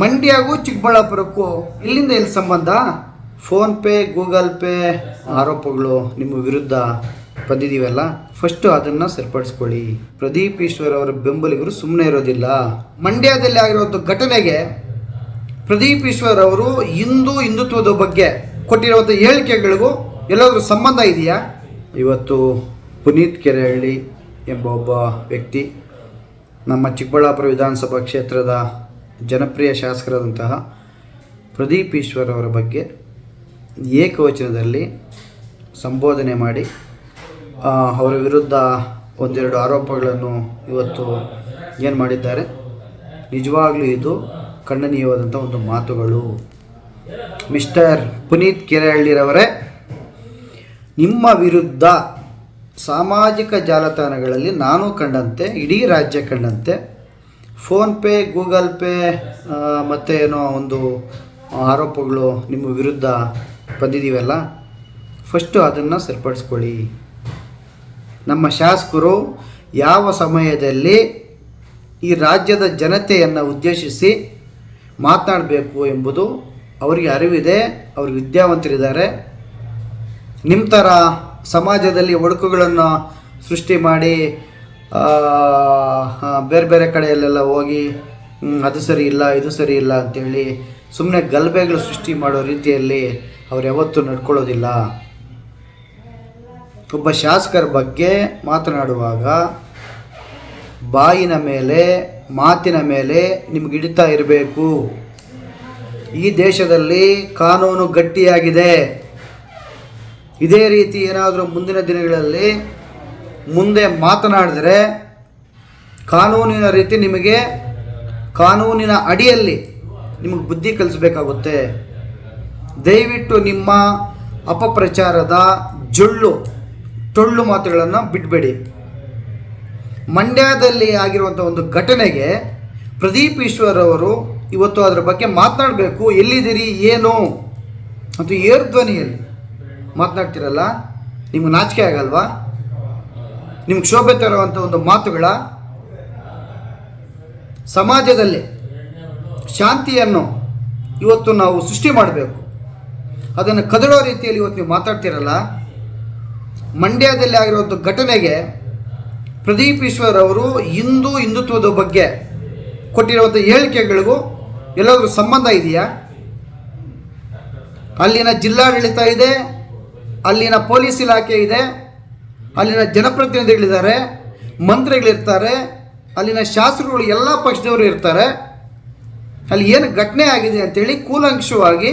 ಮಂಡ್ಯಗೂ ಚಿಕ್ಕಬಳ್ಳಾಪುರಕ್ಕೂ ಇಲ್ಲಿಂದ ಎಲ್ಲಿ ಸಂಬಂಧ? ಫೋನ್ಪೇ ಗೂಗಲ್ ಪೇ ಆರೋಪಗಳು ನಿಮ್ಮ ವಿರುದ್ಧ ಬಂದಿದ್ದೀವಲ್ಲ ಫಸ್ಟು ಅದನ್ನು ಸರಿಪಡಿಸ್ಕೊಳ್ಳಿ. ಪ್ರದೀಪ್ ಈಶ್ವರ್ ಅವರ ಬೆಂಬಲಿಗರು ಸುಮ್ಮನೆ ಇರೋದಿಲ್ಲ. ಮಂಡ್ಯದಲ್ಲಿ ಆಗಿರುವಂಥ ಘಟನೆಗೆ ಪ್ರದೀಪ್ ಈಶ್ವರ್ ಅವರು ಹಿಂದೂ ಹಿಂದುತ್ವದ ಬಗ್ಗೆ ಕೊಟ್ಟಿರುವಂಥ ಹೇಳಿಕೆಗಳಿಗೂ ಎಲ್ಲಾದರೂ ಸಂಬಂಧ ಇದೆಯಾ? ಇವತ್ತು ಪುನೀತ್ ಕೆರೆಹಳ್ಳಿ ಎಂಬ ಒಬ್ಬ ವ್ಯಕ್ತಿ ನಮ್ಮ ಚಿಕ್ಕಬಳ್ಳಾಪುರ ವಿಧಾನಸಭಾ ಕ್ಷೇತ್ರದ ಜನಪ್ರಿಯ ಶಾಸಕರಾದಂತಹ ಪ್ರದೀಪ್ ಈಶ್ವರ್ ಅವರ ಬಗ್ಗೆ ಏಕವಚನದಲ್ಲಿ ಸಂಬೋಧನೆ ಮಾಡಿ ಅವರ ವಿರುದ್ಧ ಒಂದೆರಡು ಆರೋಪಗಳನ್ನು ಇವತ್ತು ಏನು ಮಾಡಿದ್ದಾರೆ. ನಿಜವಾಗ್ಲೂ ಇದು ಖಂಡನೀಯವಾದಂಥ ಒಂದು ಮಾತುಗಳು. ಮಿಸ್ಟರ್ ಪುನೀತ್ ಕೆರೆಹಳ್ಳಿರವರೇ, ನಿಮ್ಮ ವಿರುದ್ಧ ಸಾಮಾಜಿಕ ಜಾಲತಾಣಗಳಲ್ಲಿ ನಾನು ಕಂಡಂತೆ, ಇಡೀ ರಾಜ್ಯ ಕಂಡಂತೆ ಫೋನ್ಪೇ ಗೂಗಲ್ ಪೇ ಮತ್ತು ಏನೋ ಒಂದು ಆರೋಪಗಳು ನಿಮ್ಮ ವಿರುದ್ಧ ಬಂದಿದ್ದೀವಲ್ಲ ಫಸ್ಟು ಅದನ್ನು ಸರಿಪಡಿಸ್ಕೊಳ್ಳಿ. ನಮ್ಮ ಶಾಸಕರು ಯಾವ ಸಮಯದಲ್ಲಿ ಈ ರಾಜ್ಯದ ಜನತೆಯನ್ನು ಉದ್ದೇಶಿಸಿ ಮಾತನಾಡಬೇಕು ಎಂಬುದು ಅವರಿಗೆ ಅರಿವಿದೆ, ಅವರು ವಿದ್ಯಾವಂತರಿದ್ದಾರೆ. ನಿಮ್ಮ ಥರ ಸಮಾಜದಲ್ಲಿ ಒಡಕುಗಳನ್ನು ಸೃಷ್ಟಿ ಮಾಡಿ ಬೇರೆ ಬೇರೆ ಕಡೆಯಲ್ಲೆಲ್ಲ ಹೋಗಿ ಅದು ಸರಿ ಇಲ್ಲ, ಇದು ಸರಿ ಇಲ್ಲ ಅಂತೇಳಿ ಸುಮ್ಮನೆ ಗಲಭೆಗಳು ಸೃಷ್ಟಿ ಮಾಡೋ ರೀತಿಯಲ್ಲಿ ಅವ್ರು ಯಾವತ್ತೂ ನಡ್ಕೊಳ್ಳೋದಿಲ್ಲ. ಒಬ್ಬ ಶಾಸಕರ ಬಗ್ಗೆ ಮಾತನಾಡುವಾಗ ಬಾಯಿನ ಮೇಲೆ, ಮಾತಿನ ಮೇಲೆ ನಿಮ್ಗೆ ಹಿಡಿತಾ ಇರಬೇಕು. ಈ ದೇಶದಲ್ಲಿ ಕಾನೂನು ಗಟ್ಟಿಯಾಗಿದೆ. ಇದೇ ರೀತಿ ಏನಾದರೂ ಮುಂದಿನ ದಿನಗಳಲ್ಲಿ ಮುಂದೆ ಮಾತನಾಡಿದರೆ ಕಾನೂನಿನ ರೀತಿ ನಿಮಗೆ ಕಾನೂನಿನ ಅಡಿಯಲ್ಲಿ ನಿಮಗೆ ಬುದ್ಧಿ ಕಲಿಸಬೇಕಾಗುತ್ತೆ. ದಯವಿಟ್ಟು ನಿಮ್ಮ ಅಪಪ್ರಚಾರದ ಜೊಳ್ಳು, ಟೊಳ್ಳು ಮಾತುಗಳನ್ನು ಬಿಡಬೇಡಿ. ಮಂಡ್ಯದಲ್ಲಿ ಆಗಿರುವಂಥ ಒಂದು ಘಟನೆಗೆ ಪ್ರದೀಪ್ ಈಶ್ವರ್ ಅವರು ಇವತ್ತು ಅದರ ಬಗ್ಗೆ ಮಾತನಾಡಬೇಕು. ಎಲ್ಲಿದ್ದೀರಿ, ಏನು? ಮತ್ತು ಏರು ಧ್ವನಿಯಲ್ಲಿ ಮಾತನಾಡ್ತಿರಲ್ಲ? ನಿಮ್ಗೆ ನಾಚಿಕೆ ಆಗಲ್ವಾ? ನಿಮ್ಗೆ ಶೋಭೆ ತರುವಂಥ ಒಂದು ಮಾತುಗಳ ಸಮಾಜದಲ್ಲಿ ಶಾಂತಿಯನ್ನು ಇವತ್ತು ನಾವು ಸೃಷ್ಟಿ ಮಾಡಬೇಕು. ಅದನ್ನು ಕದಡೋ ರೀತಿಯಲ್ಲಿ ಇವತ್ತು ನೀವು ಮಾತಾಡ್ತಿರಲ್ಲ. ಮಂಡ್ಯದಲ್ಲಿ ಆಗಿರುವಂಥ ಘಟನೆಗೆ ಪ್ರದೀಪ್ ಈಶ್ವರ್ ಅವರು ಹಿಂದೂ ಹಿಂದುತ್ವದ ಬಗ್ಗೆ ಕೊಟ್ಟಿರುವಂಥ ಹೇಳಿಕೆಗಳಿಗೂ ಎಲ್ಲಾದರೂ ಸಂಬಂಧ ಇದೆಯಾ? ಅಲ್ಲಿನ ಜಿಲ್ಲಾಡಳಿತ ಇದೆ, ಅಲ್ಲಿನ ಪೊಲೀಸ್ ಇಲಾಖೆ ಇದೆ, ಅಲ್ಲಿನ ಜನಪ್ರತಿನಿಧಿಗಳಿದ್ದಾರೆ, ಮಂತ್ರಿಗಳಿರ್ತಾರೆ ಅಲ್ಲಿನ ಶಾಸಕರುಗಳು ಎಲ್ಲ ಪಕ್ಷದವರು ಇರ್ತಾರೆ. ಅಲ್ಲಿ ಏನು ಘಟನೆ ಆಗಿದೆ ಅಂತೇಳಿ ಕೂಲಂಶವಾಗಿ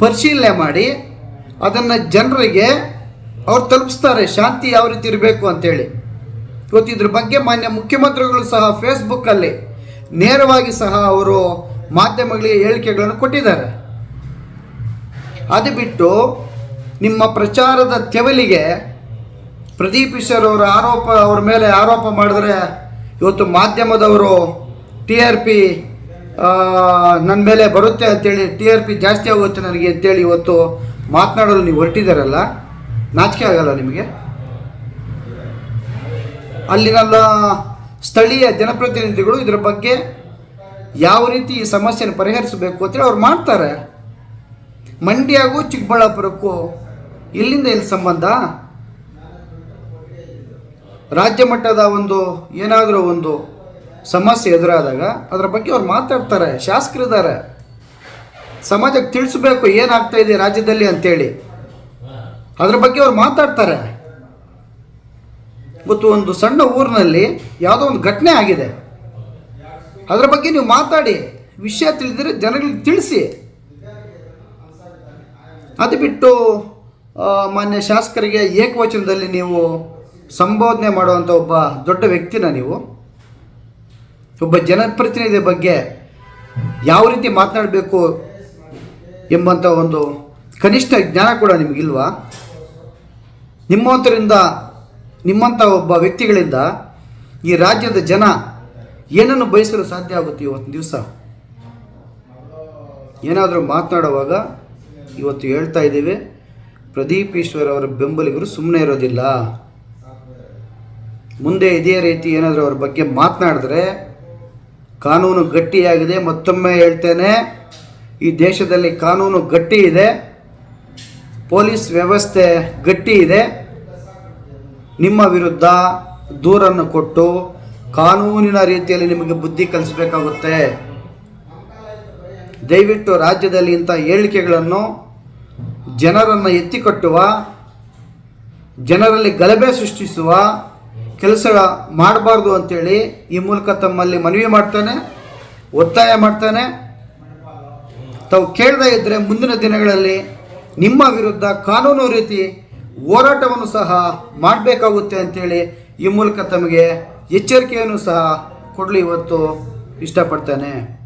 ಪರಿಶೀಲನೆ ಮಾಡಿ, ಅದನ್ನು ಜನರಿಗೆ ಅವ್ರು ತಲುಪಿಸ್ತಾರೆ, ಶಾಂತಿ ಯಾವ ರೀತಿ ಇರಬೇಕು ಅಂತೇಳಿ. ಇವತ್ತು ಇದ್ರ ಬಗ್ಗೆ ಮಾನ್ಯ ಮುಖ್ಯಮಂತ್ರಿಗಳು ಸಹ ಫೇಸ್ಬುಕ್ಕಲ್ಲಿ ನೇರವಾಗಿ ಸಹ ಅವರು ಮಾಧ್ಯಮಗಳಿಗೆ ಹೇಳಿಕೆಗಳನ್ನು ಕೊಟ್ಟಿದ್ದಾರೆ. ಅದು ಬಿಟ್ಟು ನಿಮ್ಮ ಪ್ರಚಾರದ ತೆವಲಿಗೆ ಪ್ರದೀಪ್ ಈಶ್ವರ್ ಅವರ ಆರೋಪ, ಅವ್ರ ಮೇಲೆ ಆರೋಪ ಮಾಡಿದ್ರೆ ಇವತ್ತು ಮಾಧ್ಯಮದವರು ಟಿ ಆರ್ ಪಿ ನನ್ನ ಮೇಲೆ ಬರುತ್ತೆ ಅಂತೇಳಿ ಟಿ ಆರ್ ಪಿ ಜಾಸ್ತಿ ಆಗುತ್ತೆ ನನಗೆ ಅಂತೇಳಿ ಇವತ್ತು ಮಾತನಾಡಲು ನೀವು ಹೊರಟಿದ್ದಾರಲ್ಲ ನಾಚಿಕೆ ಆಗಲ್ಲ ನಿಮಗೆ? ಅಲ್ಲಿನೆಲ್ಲ ಸ್ಥಳೀಯ ಜನಪ್ರತಿನಿಧಿಗಳು ಇದರ ಬಗ್ಗೆ ಯಾವ ರೀತಿ ಈ ಸಮಸ್ಯೆಯನ್ನು ಪರಿಹರಿಸಬೇಕು ಅಂತೇಳಿ ಅವ್ರು ಮಾಡ್ತಾರೆ. ಮಂಡ್ಯಗೂ ಚಿಕ್ಕಬಳ್ಳಾಪುರಕ್ಕೂ ಇಲ್ಲಿಂದ ಇಲ್ಲಿ ಸಂಬಂಧ ರಾಜ್ಯ ಮಟ್ಟದ ಒಂದು ಏನಾದರೂ ಒಂದು ಸಮಸ್ಯೆ ಎದುರಾದಾಗ ಅದರ ಬಗ್ಗೆ ಅವ್ರು ಮಾತಾಡ್ತಾರೆ ಶಾಸಕರಿದ್ದಾರೆ ಸಮಾಜಕ್ಕೆ ತಿಳಿಸ್ಬೇಕು ಏನಾಗ್ತಾ ಇದೆ ರಾಜ್ಯದಲ್ಲಿ ಅಂತೇಳಿ. ಅದ್ರ ಬಗ್ಗೆ ಅವ್ರು ಮಾತಾಡ್ತಾರೆ. ಇವತ್ತು ಒಂದು ಸಣ್ಣ ಊರಿನಲ್ಲಿ ಯಾವುದೋ ಒಂದು ಘಟನೆ ಆಗಿದೆ. ಅದರ ಬಗ್ಗೆ ನೀವು ಮಾತಾಡಿ, ವಿಷಯ ತಿಳಿದರೆ ಜನಗಳಿಗೆ ತಿಳಿಸಿ. ಅದು ಬಿಟ್ಟು ಮಾನ್ಯ ಶಾಸಕರಿಗೆ ಏಕವಚನದಲ್ಲಿ ನೀವು ಸಂಬೋಧನೆ ಮಾಡುವಂಥ ಒಬ್ಬ ದೊಡ್ಡ ವ್ಯಕ್ತಿನ ನೀವು, ಒಬ್ಬ ಜನಪ್ರತಿನಿಧಿ ಬಗ್ಗೆ ಯಾವ ರೀತಿ ಮಾತನಾಡಬೇಕು ಎಂಬಂಥ ಒಂದು ಕನಿಷ್ಠ ಜ್ಞಾನ ಕೂಡ ನಿಮಗಿಲ್ವಾ? ನಿಮ್ಮಂಥರಿಂದ ನಿಮ್ಮಂಥ ಒಬ್ಬ ವ್ಯಕ್ತಿಗಳಿಂದ ಈ ರಾಜ್ಯದ ಜನ ಏನನ್ನು ಬಯಸಲು ಸಾಧ್ಯ ಆಗುತ್ತೆ ಇವತ್ತು ದಿವಸ? ಏನಾದರೂ ಮಾತನಾಡುವಾಗ ಇವತ್ತು ಹೇಳ್ತಾ ಇದ್ದೀವಿ, ಪ್ರದೀಪ್ ಈಶ್ವರ್ ಅವರ ಬೆಂಬಲಿಗರು ಸುಮ್ಮನೆ ಇರೋದಿಲ್ಲ. ಮುಂದೆ ಇದೇ ರೀತಿ ಏನಾದರೂ ಅವ್ರ ಬಗ್ಗೆ ಮಾತನಾಡಿದ್ರೆ ಕಾನೂನು ಗಟ್ಟಿಯಾಗಿದೆ, ಮತ್ತೊಮ್ಮೆ ಹೇಳ್ತೇನೆ, ಈ ದೇಶದಲ್ಲಿ ಕಾನೂನು ಗಟ್ಟಿ ಇದೆ, ಪೊಲೀಸ್ ವ್ಯವಸ್ಥೆ ಗಟ್ಟಿ ಇದೆ, ನಿಮ್ಮ ವಿರುದ್ಧ ದೂರನ್ನು ಕೊಟ್ಟು ಕಾನೂನಿನ ರೀತಿಯಲ್ಲಿ ನಿಮಗೆ ಬುದ್ಧಿ ಕಲಿಸಬೇಕಾಗುತ್ತೆ. ದಯವಿಟ್ಟು ರಾಜ್ಯದಲ್ಲಿ ಇಂಥ ಹೇಳಿಕೆಗಳನ್ನು ಜನರನ್ನು ಎತ್ತಿಕಟ್ಟುವ, ಜನರಲ್ಲಿ ಗಲಭೆ ಸೃಷ್ಟಿಸುವ ಕೆಲಸ ಮಾಡಬಾರ್ದು ಅಂತೇಳಿ ಈ ಮೂಲಕ ತಮ್ಮಲ್ಲಿ ಮನವಿ ಮಾಡ್ತಾನೆ, ಒತ್ತಾಯ ಮಾಡ್ತಾನೆ. ತಾವು ಕೇಳದೇ ಇದ್ದರೆ ಮುಂದಿನ ದಿನಗಳಲ್ಲಿ ನಿಮ್ಮ ವಿರುದ್ಧ ಕಾನೂನು ರೀತಿ ಹೋರಾಟವನ್ನು ಸಹ ಮಾಡಬೇಕಾಗುತ್ತೆ ಅಂತೇಳಿ ಈ ಮೂಲಕ ತಮಗೆ ಎಚ್ಚರಿಕೆಯನ್ನು ಸಹ ಕೊಡಲಿ ಇವತ್ತು ಇಷ್ಟಪಡ್ತೇನೆ.